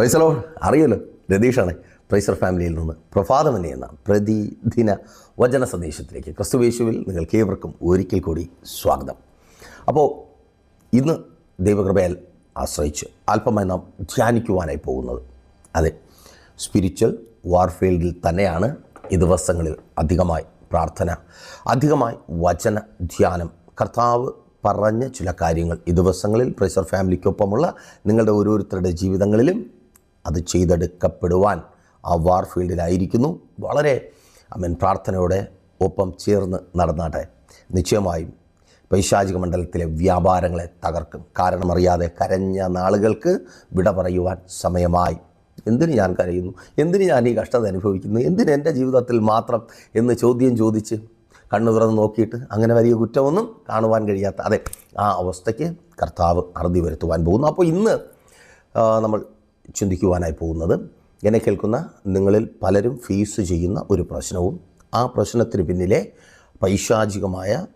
പ്രൈസലോ അറിയല്ലോ. രതീഷാണ്. പ്രൈസർ ഫാമിലിയിൽ നിന്ന് പ്രഭാതമനി എന്ന പ്രതിദിന വചന സന്ദേശത്തിലേക്ക്. ക്രിസ്തുവേശുവിൽ നിങ്ങൾക്ക് ഏവർക്കും ഒരിക്കൽ കൂടി സ്വാഗതം. അപ്പോൾ ഇന്ന് ദൈവകൃപയൽ ആശ്രയിച്ച് അല്പമായി നാം ധ്യാനിക്കുവാനായി പോകുന്നത്. അതെ സ്പിരിച്വൽ വാർഫീൽഡിൽ തന്നെയാണ് ഈ ദിവസങ്ങളിൽ അധികമായി പ്രാർത്ഥന അധികമായി വചന ധ്യാനം. കർത്താവ് പറഞ്ഞ ചില കാര്യങ്ങൾ ഈ ദിവസങ്ങളിൽ പ്രൈസർ ഫാമിലിക്കൊപ്പമുള്ള നിങ്ങളുടെ ഓരോരുത്തരുടെ ജീവിതങ്ങളിലും അത് ചെയ്തെടുക്കപ്പെടുവാൻ ആ വാർ ഫീൽഡിലായിരിക്കുന്നു. വളരെ അമ്മൻ പ്രാർത്ഥനയോടെ ഒപ്പം ചേർന്ന് നടന്നാട്ടെ. നിശ്ചയമായും പൈശാചിക മണ്ഡലത്തിലെ വ്യാപാരങ്ങളെ തകർക്കും. കാരണമറിയാതെ കരഞ്ഞ നാളുകൾക്ക് വിട പറയുവാൻ സമയമായി. എന്തിനു ഞാൻ കരയുന്നു? എന്തിനു ഞാൻ ഈ കഷ്ടത അനുഭവിക്കുന്നു? എന്തിന് എന്റെ ജീവിതത്തിൽ മാത്രം എന്ന് ചോദ്യം ചോദിച്ച് കണ്ണു തുറന്ന് നോക്കിയിട്ട് അങ്ങനെ വലിയ കുറ്റമൊന്നും കാണുവാൻ കഴിയാത്ത അതെ ആ അവസ്ഥയ്ക്ക് കർത്താവ് അറുതി വരുത്തുവാൻ പോകുന്നു. അപ്പോൾ ഇന്ന് നമ്മൾ ചിന്തിക്കുവാനായി പോകുന്നത്. എന്നെ കേൾക്കുന്ന നിങ്ങളിൽ പലരും ഫേസ് ചെയ്യുന്ന ഒരു പ്രശ്നവും ആ പ്രശ്നത്തിന് പിന്നിലെ പൈശാചികമായ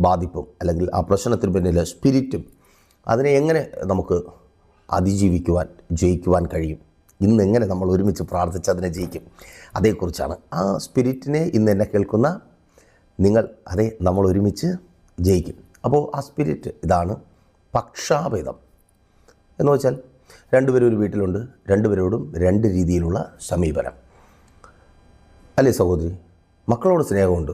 ബാധിപ്പും അല്ലെങ്കിൽ ആ പ്രശ്നത്തിന് പിന്നിലെ സ്പിരിറ്റും അതിനെ എങ്ങനെ നമുക്ക് അതിജീവിക്കുവാൻ ജയിക്കുവാൻ കഴിയും? ഇന്ന് എങ്ങനെ നമ്മൾ ഒരുമിച്ച് പ്രാർത്ഥിച്ച് അതിനെ ജയിക്കും? അതേക്കുറിച്ചാണ്. ആ സ്പിരിറ്റിനെ ഇന്ന് എന്നെ കേൾക്കുന്ന നിങ്ങൾ അതെ നമ്മൾ ഒരുമിച്ച് ജയിക്കും. അപ്പോൾ ആ സ്പിരിറ്റ് ഇതാണ് പക്ഷാഭേദം. എന്ന് വെച്ചാൽ രണ്ടുപേരും ഒരു വീട്ടിലുണ്ട്. രണ്ടുപേരോടും രണ്ട് രീതിയിലുള്ള സമീപനം. അല്ലേ സഹോദരി? മക്കളോട് സ്നേഹമുണ്ട്.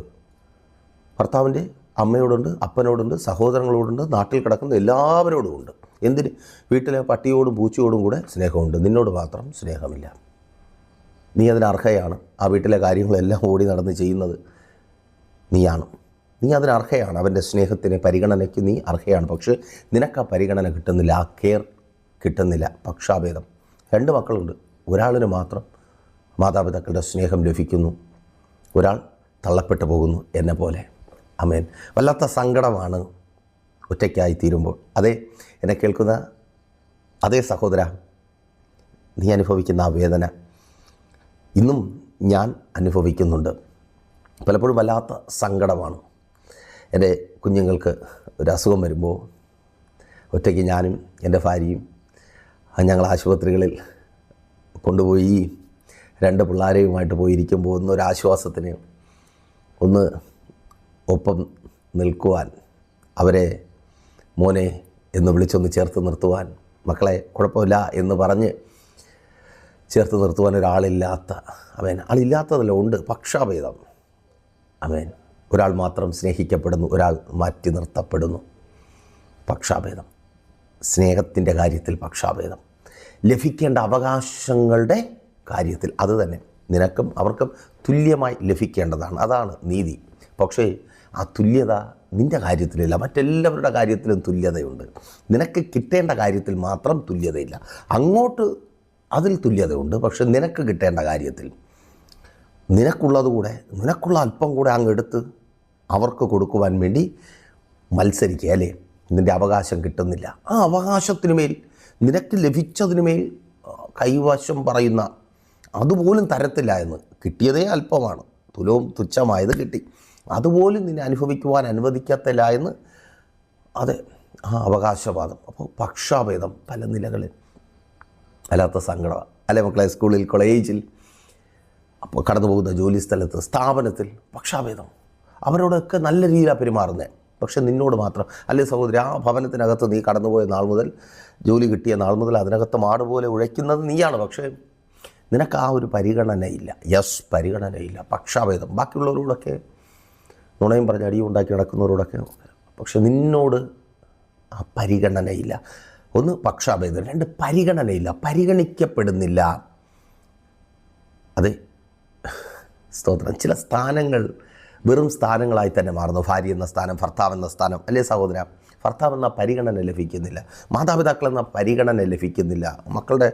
ഭർത്താവിന്റെ അമ്മയോടുണ്ട് അപ്പനോടുണ്ട് സഹോദരങ്ങളോടുണ്ട് നാട്ടിൽ കിടക്കുന്ന എല്ലാവരോടുമുണ്ട് എന്തിന്? വീട്ടിലെ പട്ടിയോടും പൂച്ചയോടും കൂടെ സ്നേഹമുണ്ട്. നിന്നോട് മാത്രം സ്നേഹമില്ല. നീ അതിനർഹയാണ് ആ വീട്ടിലെ കാര്യങ്ങളെല്ലാം ഓടി നടന്ന് ചെയ്യുന്നത് നീയാണ്. നീ അതിനർഹയാണ് അവന്റെ സ്നേഹത്തിന് പരിഗണനയ്ക്ക് നീ അർഹയാണ്. പക്ഷേ നിനക്ക് ആ പരിഗണന കിട്ടുന്നില്ല. ആ കെയർ കിട്ടുന്നില്ല. പക്ഷാഭേദം. രണ്ട് മക്കളുണ്ട്. ഒരാളിന് മാത്രം മാതാപിതാക്കളുടെ സ്നേഹം ലഭിക്കുന്നു. ഒരാൾ തള്ളപ്പെട്ടു പോകുന്നു എന്നെ പോലെ. അമേൻ വല്ലാത്ത സങ്കടമാണ് ഒറ്റയ്ക്കായി തീരുമ്പോൾ. അതെ എന്നെ കേൾക്കുന്ന അതേ സഹോദര നീ അനുഭവിക്കുന്ന ആ വേദന ഇന്നും ഞാൻ അനുഭവിക്കുന്നുണ്ട്. പലപ്പോഴും വല്ലാത്ത സങ്കടമാണ്. എന്റെ കുഞ്ഞുങ്ങൾക്ക് ഒരു അസുഖം വരുമ്പോൾ ഒറ്റയ്ക്ക് ഞാനും എന്റെ ഭാര്യയും ഞങ്ങൾ ആശുപത്രികളിൽ കൊണ്ടുപോയി രണ്ട് പിള്ളേരെയുമായിട്ട് പോയിരിക്കുമ്പോൾ ഒന്നൊരാശ്വാസത്തിന് ഒന്ന് ഒപ്പം നിൽക്കുവാൻ അവരെ മോനെ എന്ന് വിളിച്ചൊന്ന് ചേർത്ത് നിർത്തുവാൻ മക്കളെ കുഴപ്പമില്ല എന്ന് പറഞ്ഞ് ചേർത്ത് നിർത്തുവാൻ ഒരാളില്ലാത്ത അവൻ ആളില്ലാത്തതല്ല ഉണ്ട് പക്ഷാഭേദം. അവൻ ഒരാൾ മാത്രം സ്നേഹിക്കപ്പെടുന്നു ഒരാൾ മാറ്റി നിർത്തപ്പെടുന്നു. പക്ഷാഭേദം. സ്നേഹത്തിന്റെ കാര്യത്തിൽ പക്ഷാഭേദം. ലഭിക്കേണ്ട അവകാശങ്ങളുടെ കാര്യത്തിൽ അത് തന്നെ. നിനക്കും അവർക്കും തുല്യമായി ലഭിക്കേണ്ടതാണ്. അതാണ് നീതി. പക്ഷേ ആ തുല്യത നിന്റെ കാര്യത്തിലില്ല. മറ്റെല്ലാവരുടെ കാര്യത്തിലും തുല്യതയുണ്ട്. നിനക്ക് കിട്ടേണ്ട കാര്യത്തിൽ മാത്രം തുല്യതയില്ല. അങ്ങോട്ട് അതിൽ തുല്യതയുണ്ട്. പക്ഷെ നിനക്ക് കിട്ടേണ്ട കാര്യത്തിൽ നിനക്കുള്ളത് കൂടെ നിനക്കുള്ള അല്പം കൂടെ അങ്ങ് എടുത്ത് അവർക്ക് കൊടുക്കുവാൻ വേണ്ടി മത്സരിക്കുക അല്ലേ? നിന്റെ അവകാശം കിട്ടുന്നില്ല. ആ അവകാശത്തിനുമേൽ നിനക്ക് ലഭിച്ചതിനുമേൽ കൈവശം പറയുന്ന അതുപോലും തരത്തില്ല എന്ന്. കിട്ടിയതേ അല്പമാണ്. തുലവും തുച്ഛമായത് കിട്ടി. അതുപോലും നിന്നെ അനുഭവിക്കുവാൻ അനുവദിക്കത്തില്ല എന്ന്. അതെ ആ അവകാശവാദം. അപ്പോൾ പക്ഷാഭേദം പല നിലകളിൽ. അല്ലാത്ത സങ്കടമാണ് അല്ലെ മക്കളെ സ്കൂളിൽ കോളേജിൽ അപ്പോൾ കടന്നു പോകുന്ന ജോലി സ്ഥലത്ത് സ്ഥാപനത്തിൽ പക്ഷാഭേദം. അവരോടൊക്കെ നല്ല രീതിയിലാണ് പെരുമാറുന്നത് പക്ഷെ നിന്നോട് മാത്രം. അല്ലേ സഹോദരി ആ ഭവനത്തിനകത്ത് നീ കടന്നുപോയ നാൾ മുതൽ ജോലി കിട്ടിയ നാൾ മുതൽ അതിനകത്ത് മാട് പോലെ ഉഴയ്ക്കുന്നത് നീയാണ്. പക്ഷേ നിനക്ക് ആ ഒരു പരിഗണനയില്ല. യെസ് പരിഗണനയില്ല. പക്ഷാഭേദം. ബാക്കിയുള്ളവരോടൊക്കെ നുണയും പറഞ്ഞ് അടിയും ഉണ്ടാക്കി നടക്കുന്നവരോടൊക്കെ പക്ഷെ നിന്നോട് ആ പരിഗണനയില്ല. ഒന്ന് പക്ഷാഭേദം. രണ്ട് പരിഗണനയില്ല. പരിഗണിക്കപ്പെടുന്നില്ല. അതെ. സ്തോത്രം. ചില സ്ഥാനങ്ങൾ വെറും സ്ഥാനങ്ങളായി തന്നെ മാറുന്നു. ഭാര്യ എന്ന സ്ഥാനം ഭർത്താവ് എന്ന സ്ഥാനം. അല്ലേ സഹോദര? ഭർത്താവ് എന്ന പരിഗണന ലഭിക്കുന്നില്ല. മാതാപിതാക്കൾ എന്ന പരിഗണന ലഭിക്കുന്നില്ല. മക്കളുടെ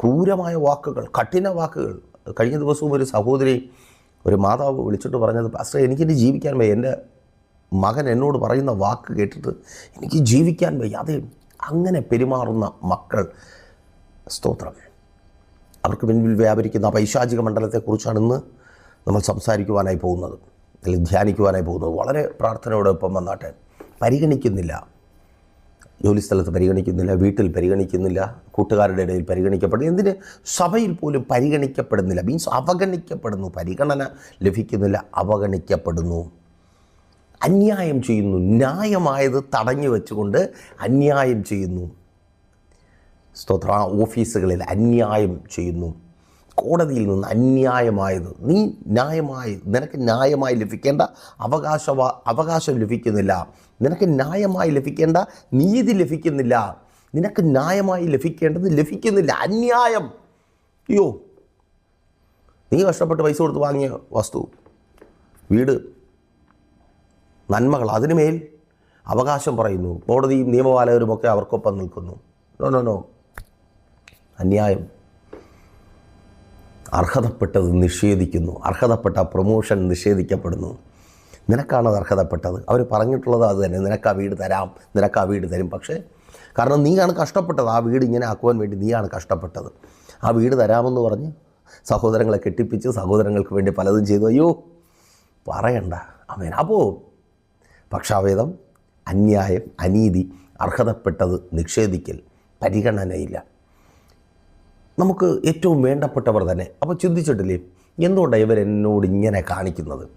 ക്രൂരമായ വാക്കുകൾ കഠിന വാക്കുകൾ. കഴിഞ്ഞ ദിവസവും ഒരു സഹോദരി ഒരു മാതാവ് വിളിച്ചിട്ട് പറഞ്ഞത് പാസ്റ്റർ എനിക്കിനി ജീവിക്കാൻ വയ്യ. എന്റെ മകൻ എന്നോട് പറയുന്ന വാക്ക് കേട്ടിട്ട് എനിക്ക് ജീവിക്കാൻ വയ്യ. അതെ അങ്ങനെ പെരുമാറുന്ന മക്കൾ. സ്തോത്രം. അവർക്ക് പിന്നിൽ വ്യാപരിക്കുന്ന പൈശാചിക മണ്ഡലത്തെക്കുറിച്ചാണ് ഇന്ന് നമ്മൾ സംസാരിക്കുവാനായി പോകുന്നത്. അല്ലെങ്കിൽ ധ്യാനിക്കുവാനായി പോകുന്നത് വളരെ പ്രാർത്ഥനയോടൊപ്പം വന്നാട്ടെ. പരിഗണിക്കുന്നില്ല. ജോലിസ്ഥലത്ത് പരിഗണിക്കുന്നില്ല വീട്ടിൽ പരിഗണിക്കുന്നില്ല കൂട്ടുകാരുടെ ഇടയിൽ പരിഗണിക്കപ്പെടുന്നു. എന്തിന്? സഭയിൽ പോലും പരിഗണിക്കപ്പെടുന്നില്ല. മീൻസ് അവഗണിക്കപ്പെടുന്നു. പരിഗണന ലഭിക്കുന്നില്ല അവഗണിക്കപ്പെടുന്നു. അന്യായം ചെയ്യുന്നു. ന്യായമായത് തടഞ്ഞു വെച്ചുകൊണ്ട് അന്യായം ചെയ്യുന്നു. സ്തോത്ര. ഓഫീസുകളിൽ അന്യായം ചെയ്യുന്നു. കോടതിയിൽ നിന്ന് അന്യായമായത്. നീ ന്യായമായി നിനക്ക് ന്യായമായി ലഭിക്കേണ്ട അവകാശ അവകാശം ലഭിക്കുന്നില്ല. നിനക്ക് ന്യായമായി ലഭിക്കേണ്ട നീതി ലഭിക്കുന്നില്ല. നിനക്ക് ന്യായമായി ലഭിക്കേണ്ടത് ലഭിക്കുന്നില്ല. അന്യായം. അയ്യോ. നീ കഷ്ടപ്പെട്ട് പൈസ കൊടുത്ത് വാങ്ങിയ വസ്തു വീട് നന്മകൾ അതിനുമേൽ അവകാശം പറയുന്നു. കോടതിയും നിയമപാലകരുമൊക്കെ അവർക്കൊപ്പം നിൽക്കുന്നു. നോ നോ നോ അന്യായം. അർഹതപ്പെട്ടത് നിഷേധിക്കുന്നു. അർഹതപ്പെട്ട പ്രൊമോഷൻ നിഷേധിക്കപ്പെടുന്നു. നിനക്കാണത് അർഹതപ്പെട്ടത്. അവർ പറഞ്ഞിട്ടുള്ളത് അത് തന്നെ. നിനക്ക് ആ വീട് തരാം. നിനക്ക് ആ വീട് തരും. പക്ഷേ കാരണം നീയാണ് കഷ്ടപ്പെട്ടത്. ആ വീട് ഇങ്ങനെ ആക്കുവാൻ വേണ്ടി നീയാണ് കഷ്ടപ്പെട്ടത്. ആ വീട് തരാമെന്ന് പറഞ്ഞ് സഹോദരങ്ങളെ കെട്ടിപ്പിച്ച് സഹോദരങ്ങൾക്ക് വേണ്ടി പലതും ചെയ്തു. അയ്യോ പറയണ്ട. അമേൻ. അപ്പോൾ പക്ഷാഭേദം അന്യായം അനീതി അർഹതപ്പെട്ടത് നിഷേധിക്കൽ പരിഗണനയില്ല. നമുക്ക് ഏറ്റവും വേണ്ടപ്പെട്ടവർ തന്നെ. അപ്പോൾ ചിന്തിച്ചിട്ടില്ലേ? എന്തുകൊണ്ടാണ് ഇവർ എന്നോട് ഇങ്ങനെ കാണിക്കുന്നത്?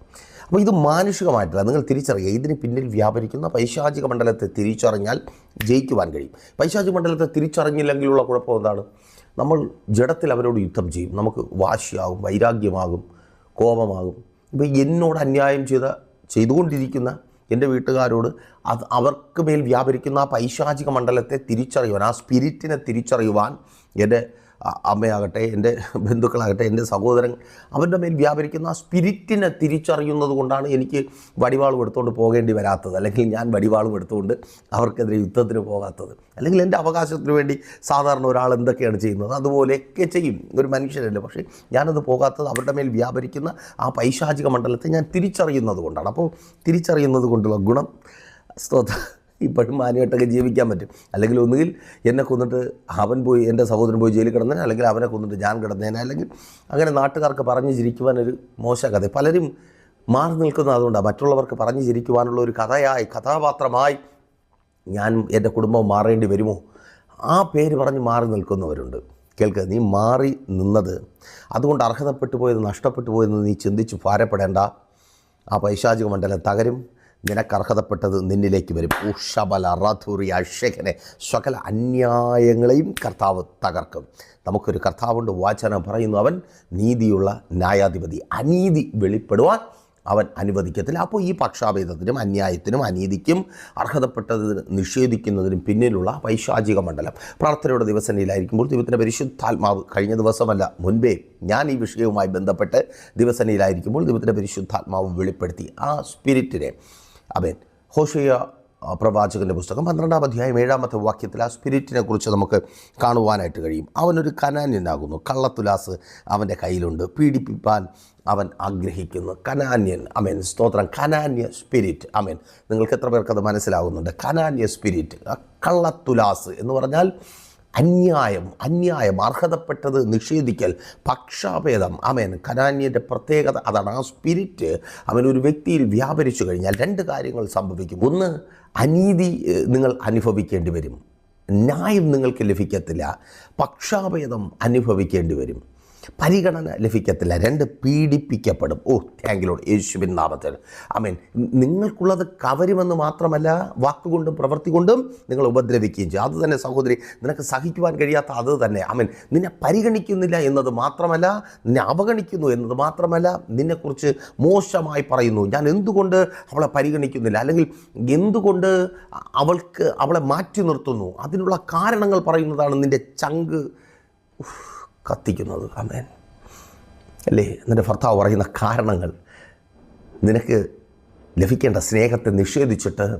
അപ്പോൾ ഇത് മാനുഷികമായിട്ടില്ല നിങ്ങൾ തിരിച്ചറിയുക. ഇതിന് പിന്നിൽ വ്യാപരിക്കുന്ന പൈശാചിക മണ്ഡലത്തെ തിരിച്ചറിഞ്ഞാൽ ജയിക്കുവാൻ കഴിയും. പൈശാചിക മണ്ഡലത്തെ തിരിച്ചറിഞ്ഞില്ലെങ്കിലുള്ള കുഴപ്പം എന്താണ്? നമ്മൾ ജഡത്തിൽ അവരോട് യുദ്ധം ചെയ്യും. നമുക്ക് വാശിയാകും വൈരാഗ്യമാകും കോപമാകും. ഇപ്പോൾ എന്നോട് അന്യായം ചെയ്ത ചെയ്തുകൊണ്ടിരിക്കുന്ന എന്റെ വീട്ടുകാരോട് അത് അവർക്ക് മേൽ വ്യാപരിക്കുന്ന ആ പൈശാചിക മണ്ഡലത്തെ തിരിച്ചറിയുവാൻ ആ സ്പിരിറ്റിനെ തിരിച്ചറിയുവാൻ എന്റെ അമ്മയാകട്ടെ എന്റെ ബന്ധുക്കളാകട്ടെ എന്റെ സഹോദരൻ അവരുടെ മേൽ വ്യാപരിക്കുന്ന ആ സ്പിരിറ്റിനെ തിരിച്ചറിയുന്നത് കൊണ്ടാണ് എനിക്ക് വടിവാളും എടുത്തുകൊണ്ട് പോകേണ്ടി വരാത്തത്. അല്ലെങ്കിൽ ഞാൻ വടിവാളും എടുത്തുകൊണ്ട് അവർക്കെതിരെ യുദ്ധത്തിന് പോകാത്തത്. അല്ലെങ്കിൽ എന്റെ അവകാശത്തിന് വേണ്ടി സാധാരണ ഒരാൾ എന്തൊക്കെയാണ് ചെയ്യുന്നത്? അതുപോലെയൊക്കെ ചെയ്യും. ഒരു മനുഷ്യരല്ലേ പക്ഷേ ഞാനത് പോകാത്തത് അവരുടെ മേൽ വ്യാപരിക്കുന്ന ആ പൈശാചിക മണ്ഡലത്തെ ഞാൻ തിരിച്ചറിയുന്നത് കൊണ്ടാണ്. അപ്പോൾ തിരിച്ചറിയുന്നത് കൊണ്ടുള്ള ഗുണം സ്തോത്ര. ഇപ്പോഴും മാന്യമായിട്ടൊക്കെ ജീവിക്കാൻ പറ്റും. അല്ലെങ്കിൽ ഒന്നുകിൽ എന്നെ കൊന്നിട്ട് അവൻ പോയി എന്റെ സഹോദരൻ പോയി ജയിലിൽ കിടന്നേനെ അല്ലെങ്കിൽ അവനെ കൊന്നിട്ട് ഞാൻ കിടന്നേനെ അല്ലെങ്കിൽ അങ്ങനെ നാട്ടുകാർക്ക് പറഞ്ഞ് ചിരിക്കുവാനൊരു മോശ കഥ. പലരും മാറി നിൽക്കുന്നത് അതുകൊണ്ടാണ്. മറ്റുള്ളവർക്ക് പറഞ്ഞ് ചിരിക്കുവാനുള്ള ഒരു കഥയായി കഥാപാത്രമായി ഞാൻ എന്റെ കുടുംബം മാറേണ്ടി വരുമോ? ആ പേര് പറഞ്ഞ് മാറി നിൽക്കുന്നവരുണ്ട്. കേൾക്ക് നീ മാറി നിന്നത് അതുകൊണ്ട് അർഹതപ്പെട്ടു പോയത് നഷ്ടപ്പെട്ടു പോയെന്ന് നീ ചിന്തിച്ച് ഭാരപ്പെടേണ്ട. ആ പൈശാചിക മണ്ഡലം തകരും. നിനക്ക് അർഹതപ്പെട്ടത് നിന്നിലേക്ക് വരും. ഉഷബല റധുറി അഷേഖനെ സകല അന്യായങ്ങളെയും കർത്താവ് തകർക്കും. നമുക്കൊരു കർത്താവുണ്ട് വാചനം പറയുന്നു അവൻ നീതിയുള്ള ന്യായാധിപതി. അനീതി വെളിപ്പെടുവാൻ അവൻ അനുവദിക്കത്തില്ല. അപ്പോൾ ഈ പക്ഷാഭേദത്തിനും അന്യായത്തിനും അനീതിക്കും അർഹതപ്പെട്ടതിന് നിഷേധിക്കുന്നതിനും പിന്നിലുള്ള പൈശാചിക മണ്ഡലം. പ്രാർത്ഥനയുടെ ദിവസനയിലായിരിക്കുമ്പോൾ ദൈവത്തിന്റെ പരിശുദ്ധാത്മാവ് കഴിഞ്ഞ ദിവസമല്ല മുൻപേ ഞാൻ ഈ വിഷയവുമായി ബന്ധപ്പെട്ട് ദിവസനയിലായിരിക്കുമ്പോൾ ദൈവത്തിന്റെ പരിശുദ്ധാത്മാവ് വെളിപ്പെടുത്തി ആ സ്പിരിറ്റിനെ അവൻ ഹോഷയ പ്രവാചകന്റെ പുസ്തകം പന്ത്രണ്ടാം അധ്യായം ഏഴാമത്തെ വാക്യത്തിൽ ആ സ്പിരിറ്റിനെ കുറിച്ച് നമുക്ക് കാണുവാനായിട്ട് കഴിയും. അവനൊരു കനാന്യനാകുന്നു. കള്ളത്തുലാസ് അവന്റെ കയ്യിലുണ്ട്. പീഡിപ്പിപ്പാൻ അവൻ ആഗ്രഹിക്കുന്നു. കനാന്യൻ അമേൻ സ്തോത്രം. കനാന്യ സ്പിരിറ്റ് അമേൻ നിങ്ങൾക്ക് എത്ര പേർക്കത് മനസ്സിലാകുന്നുണ്ട് കനാന്യ സ്പിരിറ്റ് കള്ളത്തുലാസ് എന്ന് പറഞ്ഞാൽ അന്യായം അന്യായം അർഹതപ്പെട്ടത് നിഷേധിക്കൽ പക്ഷാഭേദം. അവൻ കനാന്യന്റെ പ്രത്യേകത അതാണ്. ആ സ്പിരിറ്റ് അവൻ ഒരു വ്യക്തിയിൽ വ്യാപരിച്ചു കഴിഞ്ഞാൽ രണ്ട് കാര്യങ്ങൾ സംഭവിക്കും. ഒന്ന് അനീതി നിങ്ങൾ അനുഭവിക്കേണ്ടി വരും. ന്യായം നിങ്ങൾക്ക് ലഭിക്കത്തില്ല. പക്ഷാഭേദം അനുഭവിക്കേണ്ടി വരും. പരിഗണന ലഭിക്കത്തില്ല. രണ്ട് പീഡിപ്പിക്കപ്പെടും. ഓ താങ്കിലോട് യേശുവിൻ നാമത്തിൽ. അമീൻ നിങ്ങൾക്കുള്ളത് കവരുമെന്ന് മാത്രമല്ല വാക്കുകൊണ്ടും പ്രവൃത്തി കൊണ്ടും നിങ്ങൾ ഉപദ്രവിക്കുകയും ചെയ്യും. അത് തന്നെ സഹോദരി നിനക്ക് സഹിക്കുവാൻ കഴിയാത്ത അത് തന്നെ. അമീൻ നിന്നെ പരിഗണിക്കുന്നില്ല എന്നത് മാത്രമല്ല നിന്നെ അവഗണിക്കുന്നു എന്നത് മാത്രമല്ല നിന്നെക്കുറിച്ച് മോശമായി പറയുന്നു. ഞാൻ എന്തുകൊണ്ട് അവളെ പരിഗണിക്കുന്നില്ല? അല്ലെങ്കിൽ എന്തുകൊണ്ട് അവൾക്ക് അവളെ മാറ്റി നിർത്തുന്നു? അതിനുള്ള കാരണങ്ങൾ പറയുന്നതാണ് നിന്റെ ചങ്ക്. കത്തിക്കുന്നത്. അമേൻ അല്ലേ? നിന്റെ ഭർത്താവ് പറയുന്ന കാരണങ്ങൾ നിനക്ക് ലഭിക്കേണ്ട സ്നേഹത്തെ നിഷേധിച്ചിട്ട്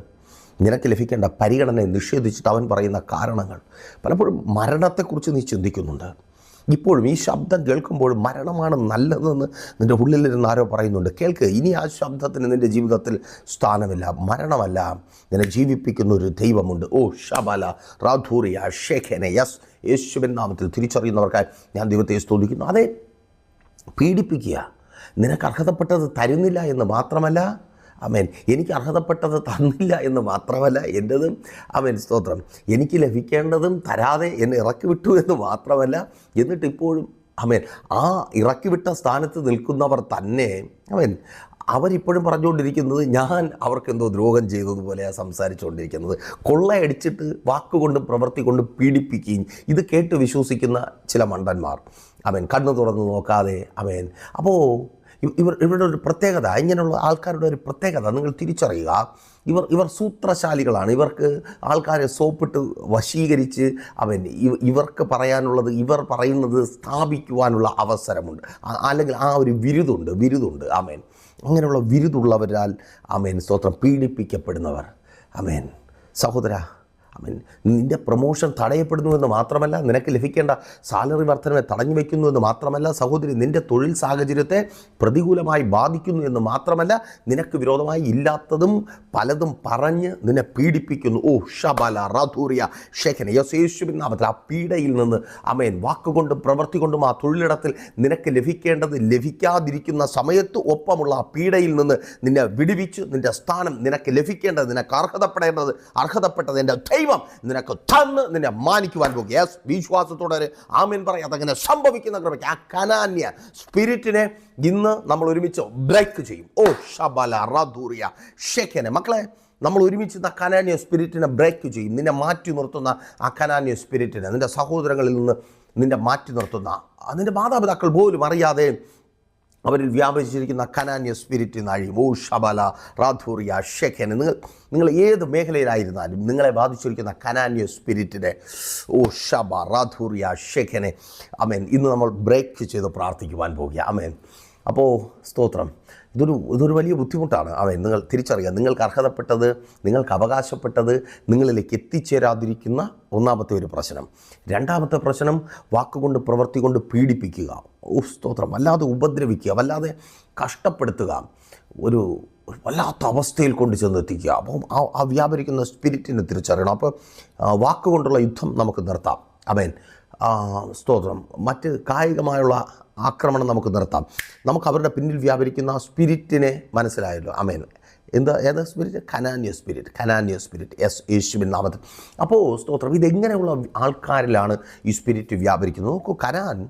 നിനക്ക് ലഭിക്കേണ്ട പരിഗണനയെ നിഷേധിച്ചിട്ട് അവൻ പറയുന്ന കാരണങ്ങൾ പലപ്പോഴും മരണത്തെക്കുറിച്ച് നീ ചിന്തിക്കുന്നുണ്ട്. ഇപ്പോഴും ഈ ശബ്ദം കേൾക്കുമ്പോൾ മരണമാണ് നല്ലതെന്ന് നിന്റെ ഉള്ളിലിരുന്ന് ആരോ പറയുന്നുണ്ട്. കേൾക്ക് ഇനി ആ ശബ്ദത്തിന് നിന്റെ ജീവിതത്തിൽ സ്ഥാനമില്ല മരണമല്ല. നിന്നെ ജീവിപ്പിക്കുന്ന ഒരു ദൈവമുണ്ട്. ഓ ഷബല റാധൂറിയ ഷേഖന യസ് യേശുവിൻ നാമത്തിൽ തിരിച്ചറിയുന്നവർക്കായി ഞാൻ ദൈവത്തെ സ്തുതിക്കുന്നു. അതെ പീഡിപ്പിക്കുക. നിനക്ക് അർഹതപ്പെട്ടത് തരുന്നില്ല എന്ന് മാത്രമല്ല അമേൻ എനിക്ക് അർഹതപ്പെട്ടത് തന്നില്ല എന്ന് മാത്രമല്ല എന്റെതും അമേൻ സ്തോത്രം. എനിക്ക് ലഭിക്കേണ്ടതും തരാതെ എന്നെ ഇറക്കി വിട്ടു എന്ന് മാത്രമല്ല എന്നിട്ട് ഇപ്പോഴും അമേൻ ആ ഇറക്കി വിട്ട സ്ഥാനത്ത് നിൽക്കുന്നവർ തന്നെ അമേൻ അവരിപ്പോഴും പറഞ്ഞുകൊണ്ടിരിക്കുന്നത് ഞാൻ അവർക്കെന്തോ ദ്രോഹം ചെയ്തതുപോലെയാണ് സംസാരിച്ചുകൊണ്ടിരിക്കുന്നത്. കൊള്ളയടിച്ചിട്ട് വാക്കുകൊണ്ടും പ്രവൃത്തി കൊണ്ടും പീഡിപ്പിക്കുകയും ഇത് കേട്ട് വിശ്വസിക്കുന്ന ചില മണ്ടന്മാർ. അവൻ കണ്ണു തുറന്ന് നോക്കാതെ അവൻ അപ്പോൾ ഇവർ ഇവരുടെ ഒരു പ്രത്യേകത ഇങ്ങനെയുള്ള ആൾക്കാരുടെ ഒരു പ്രത്യേകത നിങ്ങൾ തിരിച്ചറിയുക. ഇവർ ഇവർ സൂത്രശാലികളാണ്. ഇവർക്ക് ആൾക്കാരെ സോപ്പിട്ട് വശീകരിച്ച് അവൻ ഇവ- ഇവർക്ക് പറയാനുള്ളത് ഇവർ പറയുന്നത് സ്ഥാപിക്കുവാനുള്ള അവസരമുണ്ട്. അല്ലെങ്കിൽ ആ ഒരു വിരുദുണ്ട് വിരുദുണ്ട്. ആമേൻ. അങ്ങനെയുള്ള വിരുദുള്ളവരാൽ ആമേൻ സ്തോത്രം. പീഡിപ്പിക്കപ്പെടുന്നവർ. ആമേൻ. സഹോദര അമീൻ നിന്റെ പ്രൊമോഷൻ തടയപ്പെടുന്നുവെന്ന് മാത്രമല്ല നിനക്ക് ലഭിക്കേണ്ട സാലറി വർധനവെ തടഞ്ഞു വയ്ക്കുന്നു എന്ന് മാത്രമല്ല സഹോദരി നിന്റെ തൊഴിൽ സാഹചര്യത്തെ പ്രതികൂലമായി ബാധിക്കുന്നു എന്ന് മാത്രമല്ല നിനക്ക് വിരോധമായി ഇല്ലാത്തതും പലതും പറഞ്ഞ് നിന്നെ പീഡിപ്പിക്കുന്നു. ഓ ഷബല റധൂറിയ ഷേഖന യേശുവിൻ നാമത്തിൽ ആ പീഡയിൽ നിന്ന് അമേൻ വാക്കുകൊണ്ടും പ്രവൃത്തി കൊണ്ടും ആ തൊഴിലിടത്തിൽ നിനക്ക് ലഭിക്കേണ്ടത് ലഭിക്കാതിരിക്കുന്ന സമയത്ത് ഒപ്പമുള്ള ആ പീഡയിൽ നിന്ന് നിന്നെ വിടുവിച്ച് നിന്റെ സ്ഥാനം നിനക്ക് ലഭിക്കേണ്ടത് നിനക്ക് അർഹതപ്പെടേണ്ടത് അർഹതപ്പെട്ടത് എന്റെ ദൈവം നിനക്ക് തന്ന് നിന്നെ മാനിക്കുവാൻ പോകും. യെസ് വിശ്വാസത്തോടെ ആമീൻ പറയും. അതങ്ങനെ സംഭവിക്കുന്ന കൃപയ്ക്ക് ആ കനാന്യ സ്പിരിറ്റിനെ ഇന്ന് നമ്മൾ ഒരുമിച്ച് ബ്രേക്ക് ചെയ്യും. ഓ ഷബല റദൂറിയ ഷെഖനെ മക്കളെ നമ്മൾ ഒരുമിച്ച് ആ കനാന്യ സ്പിരിറ്റിനെ ബ്രേക്ക് ചെയ്യും. നിന്നെ മാറ്റി നിർത്തുന്ന ആ കനാന്യ സ്പിരിറ്റിനെ നിന്റെ സഹോദരങ്ങളിൽ നിന്ന് നിന്നെ മാറ്റി നിർത്തുന്ന നിന്റെ മാതാപിതാക്കൾ പോലും അറിയാതെ അവരിൽ വ്യാപരിച്ചിരിക്കുന്ന കനാന്യ സ്പിരിറ്റ് നഴിയും ഓ ഷബല റാധൂറിയ ഷെഖന് നിങ്ങൾ നിങ്ങൾ ഏത് മേഖലയിലായിരുന്നാലും നിങ്ങളെ ബാധിച്ചിരിക്കുന്ന കനാന്യ സ്പിരിറ്റിനെ ഓ ഷബ റാധൂറിയ ഷെഖനെ അമേൻ. ഇന്ന് നമ്മൾ ബ്രേക്ക് ചെയ്ത് പ്രാർത്ഥിക്കുവാൻ പോകുക. അമേൻ. അപ്പോൾ സ്തോത്രം. ഇതൊരു ഇതൊരു വലിയ ബുദ്ധിമുട്ടാണ്. അവൻ നിങ്ങൾ തിരിച്ചറിയുക. നിങ്ങൾക്ക് അർഹതപ്പെട്ടത് നിങ്ങൾക്ക് അവകാശപ്പെട്ടത് നിങ്ങളിലേക്ക് എത്തിച്ചേരാതിരിക്കുന്ന ഒന്നാമത്തെ ഒരു പ്രശ്നം. രണ്ടാമത്തെ പ്രശ്നം വാക്കുകൊണ്ട് പ്രവൃത്തി കൊണ്ട് പീഡിപ്പിക്കുക. സ്തോത്രം. വല്ലാതെ ഉപദ്രവിക്കുക വല്ലാതെ കഷ്ടപ്പെടുത്തുക. ഒരു വല്ലാത്ത അവസ്ഥയിൽ കൊണ്ട് ചെന്നെത്തിക്കുക. അപ്പം ആ ആ വ്യാപരിക്കുന്ന സ്പിരിറ്റിനെ തിരിച്ചറിയണം. അപ്പോൾ വാക്കുകൊണ്ടുള്ള യുദ്ധം നമുക്ക് നിർത്താം. അമേൻ. സ്തോത്രം. മറ്റ് കായികമായുള്ള ആക്രമണം നമുക്ക് നിർത്താം. നമുക്ക് അവരുടെ പിന്നിൽ വ്യാപരിക്കുന്ന സ്പിരിറ്റിനെ മനസ്സിലായല്ലോ. അമേൻ എന്താ ഏതാ സ്പിരിറ്റ്? കനാന്യ സ്പിരിറ്റ്. കനാന്യ സ്പിരിറ്റ്. എസ് യേശുവിൻ നാമത്തിൽ. അപ്പോൾ സ്തോത്രം ഇതെങ്ങനെയുള്ള ആൾക്കാരിലാണ് ഈ സ്പിരിറ്റ് വ്യാപരിക്കുന്നത്? നോക്കൂ കനാൻ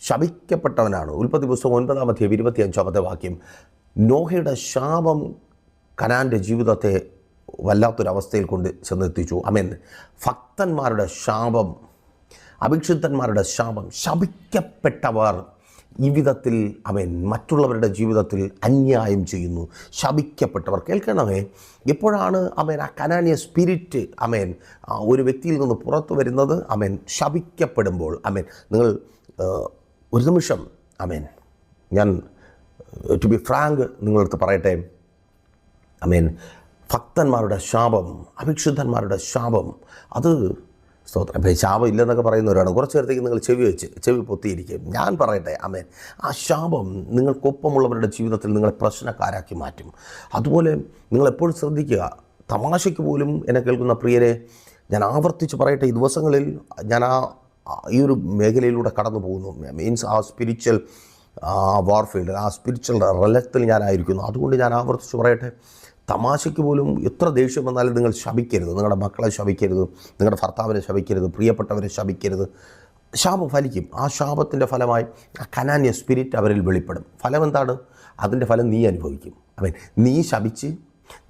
ശപിക്കപ്പെട്ടവനാണ്. ഉൽപ്പത്തി പുസ്തകം ഒൻപതാം ഇരുപത്തി അഞ്ചാമത്തെ വാക്യം. നോഹയുടെ ശാപം കനാന്റെ ജീവിതത്തെ വല്ലാത്തൊരവസ്ഥയിൽ കൊണ്ട് ചെന്നെത്തിച്ചു. അമേൻ ഭക്തന്മാരുടെ ശാപം അഭിക്ഷിപ്തന്മാരുടെ ശാപം ശപിക്കപ്പെട്ടവർ ഈ വിധത്തിൽ അവൻ മറ്റുള്ളവരുടെ ജീവിതത്തിൽ അന്യായം ചെയ്യുന്നു ശപിക്കപ്പെട്ടവർ. കേൾക്കണമേ എപ്പോഴാണ് അവൻ ആ കനാനിയ സ്പിരിറ്റ് അമേൻ ഒരു വ്യക്തിയിൽ നിന്ന് പുറത്തു വരുന്നത്? അമേൻ ശപിക്കപ്പെടുമ്പോൾ അമേൻ നിങ്ങൾ ഒരു നിമിഷം അമേൻ ഞാൻ ടു ബി ഫ്രാങ്ക് നിങ്ങളടുത്ത് പറയട്ടെ. അമേൻ ഭക്തന്മാരുടെ ശാപം അഭിക്ഷുദ്ധന്മാരുടെ ശാപം അത് സ്തോത്രം. ഇപ്പം ശാപം ഇല്ലെന്നൊക്കെ പറയുന്നവരാണ്. കുറച്ച് നേരത്തേക്ക് നിങ്ങൾ ചെവി വെച്ച് ചെവി പൊത്തിയിരിക്കും. ഞാൻ പറയട്ടെ അമേൻ ആ ശാപം നിങ്ങൾക്കൊപ്പമുള്ളവരുടെ ജീവിതത്തിൽ നിങ്ങളെ പ്രശ്നക്കാരാക്കി മാറ്റും. അതുപോലെ നിങ്ങളെപ്പോഴും ശ്രദ്ധിക്കുക തമാശയ്ക്ക് പോലും എന്നെ കേൾക്കുന്ന പ്രിയരെ ഞാൻ ആവർത്തിച്ച് പറയട്ടെ ഈ ദിവസങ്ങളിൽ ഞാൻ ആ ഈ ഒരു മേഖലയിലൂടെ കടന്നു പോകുന്നു. മീൻസ് ആ സ്പിരിച്വൽ വാർഫീൽഡ് ആ സ്പിരിച്വൽ റലത്തിൽ ഞാനായിരിക്കുന്നു. അതുകൊണ്ട് ഞാൻ ആവർത്തിച്ച് പറയട്ടെ തമാശയ്ക്ക് പോലും എത്ര ദേഷ്യം വന്നാലും നിങ്ങൾ ശപിക്കരുത്. നിങ്ങളുടെ മക്കളെ ശപിക്കരുത്. നിങ്ങളുടെ ഭർത്താവിനെ ശപിക്കരുത്. പ്രിയപ്പെട്ടവരെ ശപിക്കരുത്. ശാപം ഫലിക്കും. ആ ശാപത്തിന്റെ ഫലമായി ആ കനാന്യ സ്പിരിറ്റ് അവരിൽ വെളിപ്പെടും. ഫലം എന്താണ്? അതിന്റെ ഫലം നീ അനുഭവിക്കും. അവൻ നീ ശപിച്ച്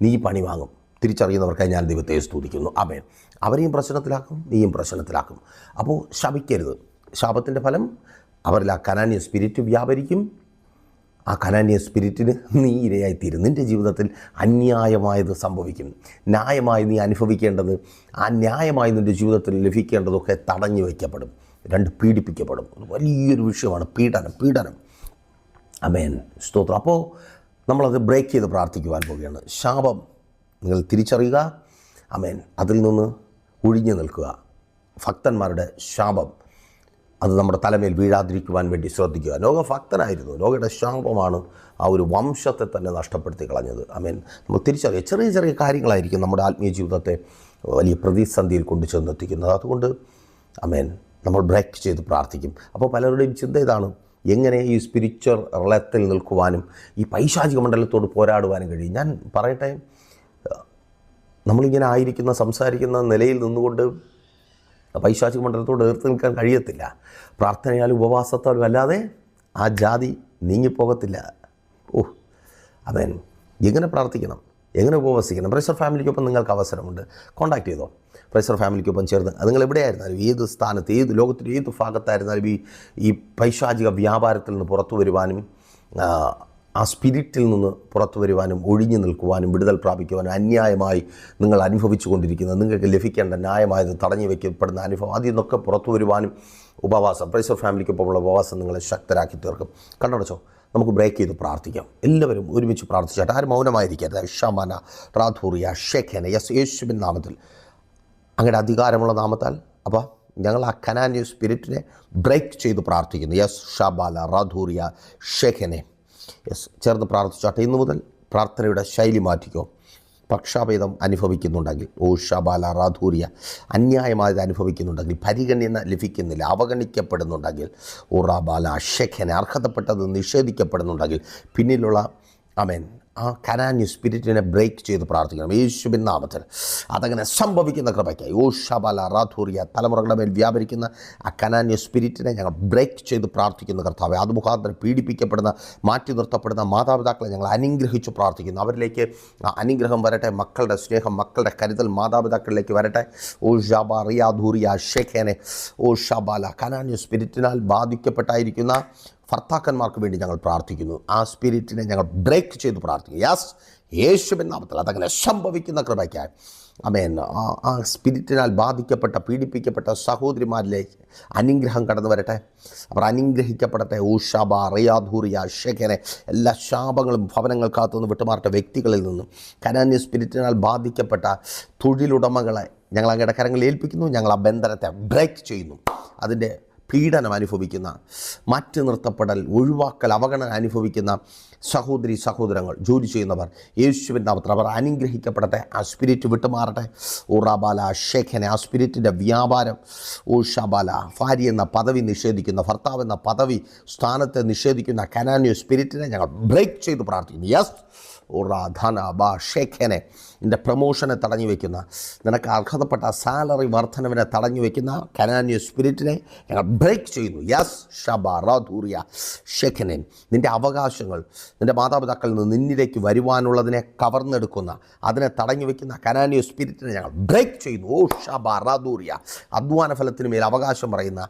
നീ പണി വാങ്ങും. തിരിച്ചറിയുന്നവർക്കായി ഞാൻ ദൈവത്തെ സ്തുതിക്കുന്നു. അവൻ അവരെയും പ്രശ്നത്തിലാക്കും നീയും പ്രശ്നത്തിലാക്കും. അപ്പോൾ ശപിക്കരുത്. ശാപത്തിന്റെ ഫലം അവരിൽ ആ കനാന്യ സ്പിരിറ്റ് വ്യാപരിക്കും. ആ കനാന്യ സ്പിരിറ്റിന് നീ ഇരയായിത്തീരും നിന്റെ ജീവിതത്തിൽ അന്യായമായത് സംഭവിക്കും. ന്യായമായി നീ അനുഭവിക്കേണ്ടത് ആ ന്യായമായി നിന്റെ ജീവിതത്തിൽ ലഭിക്കേണ്ടതൊക്കെ തടഞ്ഞു വയ്ക്കപ്പെടും. രണ്ട് പീഡിപ്പിക്കപ്പെടും. വലിയൊരു വിഷയമാണ് പീഡനം പീഡനം. അമേൻ സ്തോത്രം. അപ്പോൾ നമ്മളത് ബ്രേക്ക് ചെയ്ത് പ്രാർത്ഥിക്കുവാൻ പോവുകയാണ്. ശാപം നിങ്ങൾ തിരിച്ചറിയുക. അമേൻ അതിൽ നിന്ന് ഒഴിഞ്ഞു നിൽക്കുക. ഭക്തന്മാരുടെ ശാപം. അത് നമ്മുടെ തലമേൽ വീഴാതിരിക്കുവാൻ വേണ്ടി ശ്രദ്ധിക്കുക. നോഗ ഭക്തനായിരുന്നു. നോഗയുടെ ശാപമാണ് ആ ഒരു വംശത്തെ തന്നെ നഷ്ടപ്പെടുത്തി കളഞ്ഞത്. ഐ മീൻ നമ്മൾ തിരിച്ചറിയുക ചെറിയ ചെറിയ കാര്യങ്ങളായിരിക്കും നമ്മുടെ ആത്മീയ ജീവിതത്തെ വലിയ പ്രതിസന്ധിയിൽ കൊണ്ടു ചെന്നെത്തിക്കുന്നത്. അതുകൊണ്ട് അമേൻ നമ്മൾ ബ്രേക്ക് ചെയ്ത് പ്രാർത്ഥിക്കും. അപ്പോൾ പലരുടെയും ചിന്ത ഇതാണ്. എങ്ങനെ ഈ സ്പിരിച്വൽ റിലത്തിൽ നിൽക്കുവാനും ഈ പൈശാചിക മണ്ഡലത്തോട് പോരാടുവാനും കഴിയും? ഞാൻ പറയട്ടെ നമ്മളിങ്ങനെ ആയിരിക്കുന്ന സംസാരിക്കുന്ന നിലയിൽ നിന്നുകൊണ്ട് പൈശാചിക മണ്ഡലത്തോട് എതിർത്ത് നിൽക്കാൻ കഴിയത്തില്ല. പ്രാർത്ഥനയാലും ഉപവാസത്താലും അല്ലാതെ ആ ജാതി നീങ്ങിപ്പോകത്തില്ല. ഓ അവൻ എങ്ങനെ പ്രാർത്ഥിക്കണം? എങ്ങനെ ഉപവസിക്കണം? പ്രൈസർ ഫാമിലിക്കൊപ്പം നിങ്ങൾക്ക് അവസരമുണ്ട്. കോൺടാക്ട് ചെയ്തോ? പ്രൈസർ ഫാമിലിക്കൊപ്പം ചേർന്ന്. അത് നിങ്ങൾ എവിടെയായിരുന്നാലും ഏത് സ്ഥാനത്ത് ഏത് ലോകത്തിന്റെ ഏത് ഭാഗത്തായിരുന്നാലും ഈ ഈ പൈശാചിക വ്യാപാരത്തിൽ നിന്ന് പുറത്തു വരുവാനും ആ, സ്പിരിറ്റിൽ നിന്ന് പുറത്തു വരുവാനും ഒഴിഞ്ഞു നിൽക്കുവാനും വിടുതൽ പ്രാപിക്കുവാനും അന്യായമായി നിങ്ങൾ അനുഭവിച്ചു കൊണ്ടിരിക്കുന്നത്. നിങ്ങൾക്ക് ലഭിക്കേണ്ട ന്യായമായത് തടഞ്ഞു വയ്ക്കപ്പെടുന്ന അനുഭവം. അതിൽ നിന്നൊക്കെ പുറത്തു വരുവാനും ഉപവാസം പ്രൈസർ ഫാമിലിക്കൊപ്പമുള്ള ഉപവാസം നിങ്ങളെ ശക്തരാക്കി തീർക്കും. കണ്ടടച്ചോ നമുക്ക് ബ്രേക്ക് ചെയ്ത് പ്രാർത്ഥിക്കാം. എല്ലാവരും ഒരുമിച്ച് പ്രാർത്ഥിച്ചാട്ട്. ആരും മൗനമായിരിക്കരുത്. ഷമന റാധൂറിയ ഷെഖന യസ് യേശുബിൻ നാമത്തിൽ. അങ്ങയുടെ അധികാരമുള്ള നാമത്താൽ അപ്പോൾ ഞങ്ങൾ ആ കനാന്യ സ്പിരിറ്റിനെ ബ്രേക്ക് ചെയ്ത് പ്രാർത്ഥിക്കുന്നു. യസ് ഷബാല റാധൂറിയ ഷെഖനെ. യെസ് ചേർന്ന് പ്രാർത്ഥിച്ചാട്ടെ ഇന്നു മുതൽ പ്രാർത്ഥനയുടെ ശൈലി മാറ്റിക്കോ. പക്ഷാഭേദം അനുഭവിക്കുന്നുണ്ടെങ്കിൽ ഓ ബാല റാധൂര്യ അന്യായമായത് അനുഭവിക്കുന്നുണ്ടെങ്കിൽ പരിഗണന ലഭിക്കുന്നില്ല അവഗണിക്കപ്പെടുന്നുണ്ടെങ്കിൽ ഓ റാബാല ഷെഖനെ അർഹതപ്പെട്ടത് നിഷേധിക്കപ്പെടുന്നുണ്ടെങ്കിൽ പിന്നിലുള്ള അമേൻ ആ കനാന്യ സ്പിരിറ്റിനെ ബ്രേക്ക് ചെയ്ത് പ്രാർത്ഥിക്കണം. യേശുവിൻ നാമത്തിൽ. അതങ്ങനെ സംഭവിക്കുന്ന കൃപയ്ക്കായി. ഓഷബല റാഥൂറിയ തലമുറകളുടെ മേൽ വ്യാപരിക്കുന്ന ആ കനാന്യ സ്പിരിറ്റിനെ ഞങ്ങൾ ബ്രേക്ക് ചെയ്ത് പ്രാർത്ഥിക്കുന്ന കർത്താവെ. അത് മുഖാന്തരം പീഡിപ്പിക്കപ്പെടുന്ന മാറ്റി നിർത്തപ്പെടുന്ന മാതാപിതാക്കളെ ഞങ്ങൾ അനുഗ്രഹിച്ച് പ്രാർത്ഥിക്കുന്നു. അവരിലേക്ക് അനുഗ്രഹം വരട്ടെ. മക്കളുടെ സ്നേഹം മക്കളുടെ കരുതൽ മാതാപിതാക്കളിലേക്ക് വരട്ടെ. ഓ ഷാബ റിയാധൂറിയ ഷെഖേനെ ഓ ഷബാല കനാന്യ സ്പിരിറ്റിനാൽ ബാധിക്കപ്പെട്ടായിരിക്കുന്ന ഭർത്താക്കന്മാർക്ക് വേണ്ടി ഞങ്ങൾ പ്രാർത്ഥിക്കുന്നു. ആ സ്പിരിറ്റിനെ ഞങ്ങൾ ബ്രേക്ക് ചെയ്ത് പ്രാർത്ഥിക്കുന്നു. യാസ് യേശുവിൻ നാമത്തിൽ അതങ്ങനെ സംഭവിക്കുന്ന കൃപയ്ക്കായി അമേൻ ആ സ്പിരിറ്റിനാൽ ബാധിക്കപ്പെട്ട പീഡിപ്പിക്കപ്പെട്ട സഹോദരിമാരിലേക്ക് അനുഗ്രഹം കടന്നു വരട്ടെ. അവർ അനുഗ്രഹിക്കപ്പെടട്ടെ. ഊഷാബ റിയാധൂറിയ ഷെഖനെ എല്ലാ ശാപങ്ങളും ഭവനങ്ങൾക്കകത്തുനിന്ന് വിട്ടുമാറട്ടെ വ്യക്തികളിൽ നിന്നും. കനാന്യ സ്പിരിറ്റിനാൽ ബാധിക്കപ്പെട്ട തൊഴിലുടമകളെ ഞങ്ങൾ അങ്ങയുടെ കരങ്ങളിൽ ഏൽപ്പിക്കുന്നു. ഞങ്ങൾ ആ ബന്ധനത്തെ ബ്രേക്ക് ചെയ്യുന്നു. അതിന്റെ പീഡനം അനുഭവിക്കുന്ന മാറ്റി നിർത്തപ്പെടൽ ഒഴിവാക്കൽ അവഗണന അനുഭവിക്കുന്ന സഹോദരി സഹോദരങ്ങൾ ജോലി ചെയ്യുന്നവർ യേശുവിന്റെ നാമത്തിൽ അവർ അനുഗ്രഹിക്കപ്പെടട്ടെ ആ സ്പിരിറ്റ് വിട്ടുമാറട്ടെ. ഓ റാബാല ഷേഖനെ ആ സ്പിരിറ്റിന്റെ വ്യാപാരം ഓ ഷബാല ഭാര്യ എന്ന പദവി നിഷേധിക്കുന്ന ഭർത്താവ് എന്ന പദവി സ്ഥാനത്തെ നിഷേധിക്കുന്ന കനാനിയ സ്പിരിറ്റിനെ ഞങ്ങൾ ബ്രേക്ക് ചെയ്ത് പ്രാർത്ഥിക്കുന്നു. യെസ് ധന ബാ ഷേഖനെ നിന്റെ പ്രൊമോഷനെ തടഞ്ഞു വയ്ക്കുന്ന നിനക്ക് അർഹതപ്പെട്ട സാലറി വർധനവിനെ തടഞ്ഞു വയ്ക്കുന്ന കനാന്യ സ്പിരിറ്റിനെ ഞങ്ങൾ ബ്രേക്ക് ചെയ്യുന്നു. യെസ് ഷബ റാധൂറിയ ഷെഖനൻ നിന്റെ അവകാശങ്ങൾ നിന്റെ മാതാപിതാക്കളിൽ നിന്ന് നിന്നിലേക്ക് വരുവാനുള്ളതിനെ കവർന്നെടുക്കുന്ന അതിനെ തടഞ്ഞു വയ്ക്കുന്ന കനാനിയോ സ്പിരിറ്റിനെ ഞങ്ങൾ ബ്രേക്ക് ചെയ്യുന്നു. ഓ ഷബ അധ്വാന ഫലത്തിന് മേൽ അവകാശം പറയുന്ന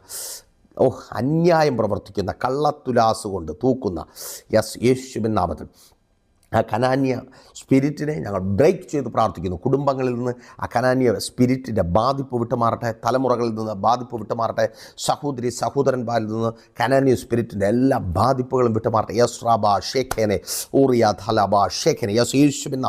ഓ അന്യായം പ്രവർത്തിക്കുന്ന കള്ളത്തുലാസ് കൊണ്ട് തൂക്കുന്ന. യെസ് യേശുവിൻ നാമത്തിൽ. ആ കനാന്യ സ്പിരിറ്റിനെ ഞങ്ങൾ ബ്രേക്ക് ചെയ്ത് പ്രാർത്ഥിക്കുന്നു. കുടുംബങ്ങളിൽ നിന്ന് ആ കനാന്യ സ്പിരിറ്റിന്റെ ബാധിപ്പ് വിട്ടുമാറട്ടെ തലമുറകളിൽ നിന്ന് ബാധിപ്പ് വിട്ടുമാറട്ടെ സഹോദരി സഹോദരന്മാരിൽ നിന്ന് കനാന്യ സ്പിരിറ്റിന്റെ എല്ലാ ബാധിപ്പുകളും വിട്ടുമാറട്ടെ. യസ് റാബ ഷേഖേനെ ഊറിയ ധലബ ഷേഖേനെ യസ് യേശുവിൻ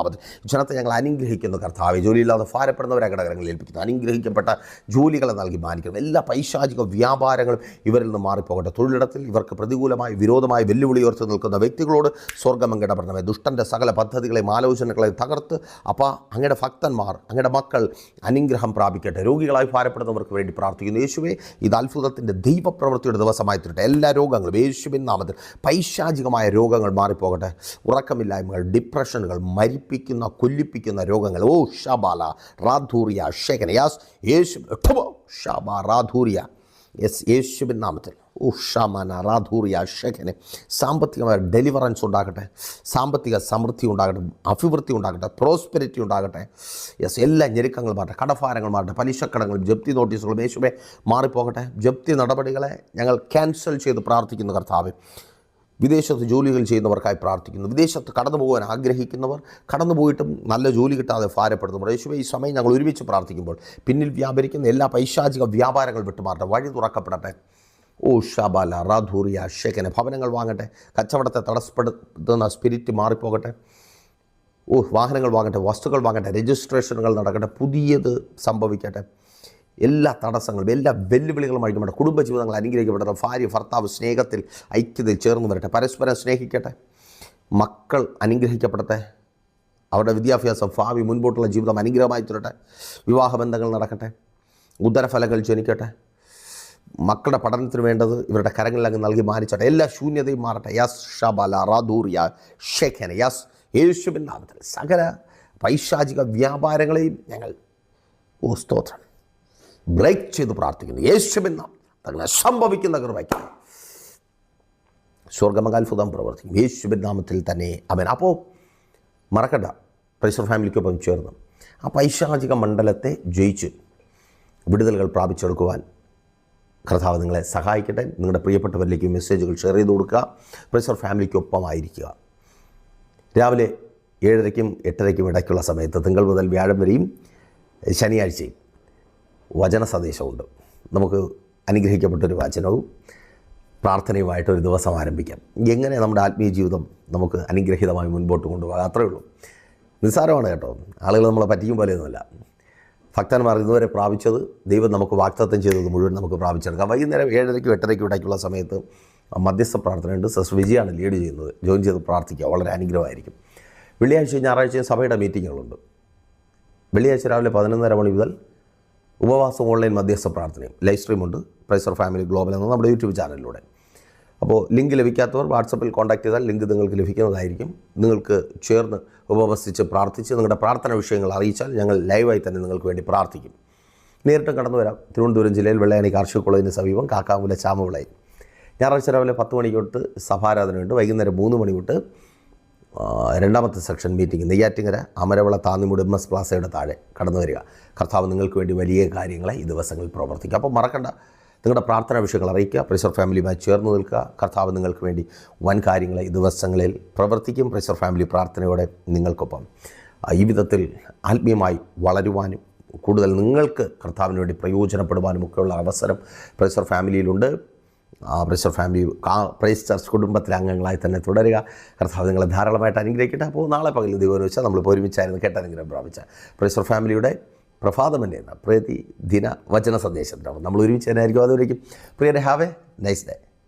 ജനത്തെ ഞങ്ങൾ അനുഗ്രഹിക്കുന്നു കർത്താവ്. ജോലിയില്ലാതെ ഭാരപ്പെടുന്നവരെ ഘടകങ്ങളിൽ ഏൽപ്പിക്കുന്നു. അനുഗ്രഹിക്കപ്പെട്ട ജോലികളെ നൽകി മാനിക്കുന്നു എല്ലാ പൈശാചിക വ്യാപാരങ്ങളും ഇവരിൽ നിന്ന് മാറിപ്പോകട്ടെ. തൊഴിലിടത്തിൽ ഇവർക്ക് പ്രതികൂലമായി വിരോധമായി വെല്ലുവിളി ഉയർത്തി നിൽക്കുന്ന വ്യക്തികളോട് സ്വർഗമെങ്കിടപ്പെടണമേ ദുഷ്ടന്റെ സകല പദ്ധതികളെയും ആലോചനകളെയും തകർത്ത് അപ്പോൾ അങ്ങയുടെ ഭക്തന്മാർ അങ്ങയുടെ മക്കൾ അനുഗ്രഹം പ്രാപിക്കട്ടെ. രോഗികളായി ഭാരപ്പെടുന്നവർക്ക് വേണ്ടി പ്രാർത്ഥിക്കുന്നു. യേശുവേ ഇത് അത്ഭുതത്തിന്റെ ദൈവപ്രവൃത്തിയുടെ ദിവസമായി തീരട്ടെ. എല്ലാ രോഗങ്ങളും യേശുവിൻ നാമത്തിൽ പൈശാചികമായ രോഗങ്ങൾ മാറിപ്പോകട്ടെ. ഉറക്കമില്ലായ്മകൾ ഡിപ്രഷനുകൾ മരിപ്പിക്കുന്ന കൊല്ലിപ്പിക്കുന്ന രോഗങ്ങൾ. ഓ ഷബാല റാധൂറിയ ഷേഖന യാസ് യേശു ഷബ റാധൂറിയ. യെസ് യേശുവിൻ നാമത്തിൽ. ഉഷാമന റാധൂറിയ ഷെഖനെ സാമ്പത്തികമായ ഡെലിവറൻസ് ഉണ്ടാകട്ടെ. സാമ്പത്തിക സമൃദ്ധി ഉണ്ടാകട്ടെ. അഭിവൃദ്ധി ഉണ്ടാകട്ടെ. പ്രോസ്പെരിറ്റി ഉണ്ടാകട്ടെ. യെസ് എല്ലാ ഞെരുക്കങ്ങളും മാറട്ടെ. കടഭാരങ്ങൾ മാറട്ടെ. പലിശക്കടങ്ങളും ജപ്തി നോട്ടീസുകളും യേശുവെ മാറിപ്പോകട്ടെ. ജപ്തി നടപടികളെ ഞങ്ങൾ ക്യാൻസൽ ചെയ്ത് പ്രാർത്ഥിക്കുന്നു കർത്താവ്. വിദേശത്ത് ജോലികൾ ചെയ്യുന്നവർക്കായി പ്രാർത്ഥിക്കുന്നു. വിദേശത്ത് കടന്നു പോകാൻ ആഗ്രഹിക്കുന്നവർ കടന്നു പോയിട്ടും നല്ല ജോലി കിട്ടാതെ ഭാരപ്പെടുന്നവർ യേശുവെ ഈ സമയം ഞങ്ങൾ ഒരുമിച്ച് പ്രാർത്ഥിക്കുമ്പോൾ പിന്നിൽ വ്യാപരിക്കുന്ന എല്ലാ പൈശാചിക വ്യാപാരങ്ങൾ വിട്ടുമാറട്ടെ. വഴി തുറക്കപ്പെടട്ടെ. ഓ ഷാബാല റാധൂറിയ ഷേഖനെ ഭവനങ്ങൾ വാങ്ങട്ടെ. കച്ചവടത്തെ തടസ്സപ്പെടുത്തുന്ന സ്പിരിറ്റ് മാറിപ്പോകട്ടെ. ഓ വാഹനങ്ങൾ വാങ്ങട്ടെ വസ്തുക്കൾ വാങ്ങട്ടെ രജിസ്ട്രേഷനുകൾ നടക്കട്ടെ. പുതിയത് സംഭവിക്കട്ടെ. എല്ലാ തടസ്സങ്ങളും എല്ലാ വെല്ലുവിളികളും അഴിക്കപ്പെട്ടെ കുടുംബജീവിതങ്ങൾ അനുഗ്രഹിക്കപ്പെടട്ടെ ഭാര്യ ഭർത്താവ് സ്നേഹത്തിൽ ഐക്യതയിൽ ചേർന്ന് വരട്ടെ. പരസ്പരം സ്നേഹിക്കട്ടെ. മക്കൾ അനുഗ്രഹിക്കപ്പെടട്ടെ. അവരുടെ വിദ്യാഭ്യാസം ഭാവി മുൻപോട്ടുള്ള ജീവിതം അനുഗ്രഹമായി തീരട്ടെ. വിവാഹബന്ധങ്ങൾ നടക്കട്ടെ. ഉദരഫലങ്ങൾ ജനിക്കട്ടെ മക്കളുടെ പഠനത്തിന് വേണ്ടത് ഇവരുടെ കരങ്ങളിൽ അങ്ങ് നൽകി മാനിച്ചട്ടെ. എല്ലാ ശൂന്യതയും മാറട്ടെ. യാസ് ഷബല റാദൂർ യാ ഷെഖന യാസ് യേശുബിൻ നാമത്തിൽ സകല പൈശാചിക വ്യാപാരങ്ങളെയും ഞങ്ങൾ സ്തോത്രം. ബ്രേക്ക് ചെയ്ത് പ്രാർത്ഥിക്കുന്നു. യേശുവിൻ തങ്ങളെ സംഭവിക്കുന്ന കൃപയ്ക്ക് സ്വർഗമകാത്ഭുതം പ്രവർത്തിക്കും. യേശുവിൻ നാമത്തിൽ തന്നെ അവൻ അപ്പോൾ മറക്കണ്ട. പ്രൈസർ ഫാമിലിക്കൊപ്പം ചേർന്ന്. ആ പൈശാചിക മണ്ഡലത്തെ ജയിച്ച് വിടുതലുകൾ പ്രാപിച്ചെടുക്കുവാൻ കർത്താവ് നിങ്ങളെ സഹായിക്കട്ടെ. നിങ്ങളുടെ പ്രിയപ്പെട്ടവരിലേക്ക് മെസ്സേജുകൾ ഷെയർ ചെയ്ത് കൊടുക്കുക. പ്രൈസർ ഫാമിലിക്കൊപ്പമായിരിക്കുക രാവിലെ ഏഴരയ്ക്കും എട്ടരയ്ക്കും ഇടയ്ക്കുള്ള സമയത്ത് തിങ്കൾ മുതൽ വ്യാഴം വരെയും ശനിയാഴ്ചയും വചന സന്ദേശമുണ്ട് നമുക്ക് അനുഗ്രഹിക്കപ്പെട്ടൊരു വചനവും പ്രാർത്ഥനയുമായിട്ടൊരു ദിവസം ആരംഭിക്കാം. എങ്ങനെ നമ്മുടെ ആത്മീയ ജീവിതം നമുക്ക് അനുഗ്രഹീതമായി മുൻപോട്ട് കൊണ്ടുപോകാം? അത്രയേ ഉള്ളൂ. നിസ്സാരമാണ് കേട്ടോ. ആളുകൾ നമ്മളെ പറ്റിക്കും പോലെയൊന്നുമല്ല. ഭക്തന്മാർ ഇതുവരെ പ്രാപിച്ചത് ദൈവം നമുക്ക് വാക്തത്വം ചെയ്തത് മുഴുവൻ നമുക്ക് പ്രാപിച്ചെടുക്കാം. വൈകുന്നേരം ഏഴരയ്ക്കും എട്ടരയ്ക്കും ഇടയ്ക്കുള്ള സമയത്ത് മധ്യസ്ഥ പ്രാർത്ഥനയുണ്ട്. സിസ്റ്റർ വിജയാണ് ലീഡ് ചെയ്യുന്നത്. ജോയിൻ ചെയ്ത് പ്രാർത്ഥിക്കുക. വളരെ അനുഗ്രഹമായിരിക്കും. വെള്ളിയാഴ്ചയും ഞായറാഴ്ചയും സഭയുടെ മീറ്റിങ്ങുകളുണ്ട്. വെള്ളിയാഴ്ച രാവിലെ പതിനൊന്നര മണി മുതൽ ഉപവാസം ഓൺലൈൻ മധ്യസ്ഥ പ്രാർത്ഥനയും ലൈവ് സ്ട്രീമുണ്ട് പ്രൈസർ ഫാമിലി ഗ്ലോബൽ എന്ന നമ്മുടെ യൂട്യൂബ് ചാനലിലൂടെ അപ്പോൾ ലിങ്ക് ലഭിക്കാത്തവർ വാട്സപ്പിൽ കോൺടാക്ട് ചെയ്താൽ ലിങ്ക് നിങ്ങൾക്ക് ലഭിക്കുന്നതായിരിക്കും. നിങ്ങൾക്ക് ചേർന്ന് ഉപവസിച്ച് പ്രാർത്ഥിച്ച് നിങ്ങളുടെ പ്രാർത്ഥന വിഷയങ്ങൾ അറിയിച്ചാൽ ഞങ്ങൾ ലൈവായി തന്നെ നിങ്ങൾക്ക് വേണ്ടി പ്രാർത്ഥിക്കും. നേരിട്ട് കടന്നു വരാം. തിരുവനന്തപുരം ജില്ലയിൽ വെള്ളയാണി കാർഷിക കോളേജിന് സമീപം കാക്കാമുല ചാമവിളയിൽ. ഞായറാഴ്ച രാവിലെ പത്ത് മണിക്ക് തൊട്ട് സഭാരാധനയുണ്ട്. വൈകുന്നേരം മൂന്ന് മണി തൊട്ട് രണ്ടാമത്തെ section meeting Neyyattinkara Amaravila Thannimoodu M S പ്ലാസയുടെ താഴെ കടന്നു വരിക. കർത്താവ് നിങ്ങൾക്ക് വേണ്ടി വലിയ കാര്യങ്ങളെ ഈ ദിവസങ്ങളിൽ പ്രവർത്തിക്കുക അപ്പോൾ മറക്കണ്ട. നിങ്ങളുടെ പ്രാർത്ഥനാ വിഷയങ്ങൾ അറിയിക്കുക. പ്രഷർ ഫാമിലിയുമായി ചേർന്ന് നിൽക്കുക. കർത്താവ് നിങ്ങൾക്ക് വേണ്ടി വൻ കാര്യങ്ങളെ ഈ ദിവസങ്ങളിൽ പ്രവർത്തിക്കും. പ്രഷർ ഫാമിലി പ്രാർത്ഥനയോടെ നിങ്ങൾക്കൊപ്പം. ഈ വിധത്തിൽ ആത്മീയമായി വളരുവാനും കൂടുതൽ നിങ്ങൾക്ക് കർത്താവിന് വേണ്ടി പ്രയോജനപ്പെടുവാനും ഒക്കെയുള്ള അവസരം പ്രഷർ ഫാമിലിയിലുണ്ട്. ആ പ്രൈസർ ഫാമിലി കാ പ്രൈസ് ചർച്ച് കുടുംബത്തിലെ അംഗങ്ങളായി തന്നെ തുടരുക. കർത്താവ് നിങ്ങളെ ധാരാളമായിട്ട് അനുഗ്രഹിക്കട്ടെ. അപ്പോൾ നാളെ പകൽ ദിവസം വെച്ചാൽ നമ്മൾ ഒരുമിച്ചായിരുന്നു കേട്ട അനുഗ്രഹം പ്രാപിച്ച പ്രൈസർ ഫാമിലിയുടെ പ്രഭാതമല്ലേ എന്ന പ്രതിദിന വചന സന്ദേശം നമ്മൾ ഒരുമിച്ച് തന്നെ ആയിരിക്കും അതുവരേക്കും. പ്രിയരെ have a nice day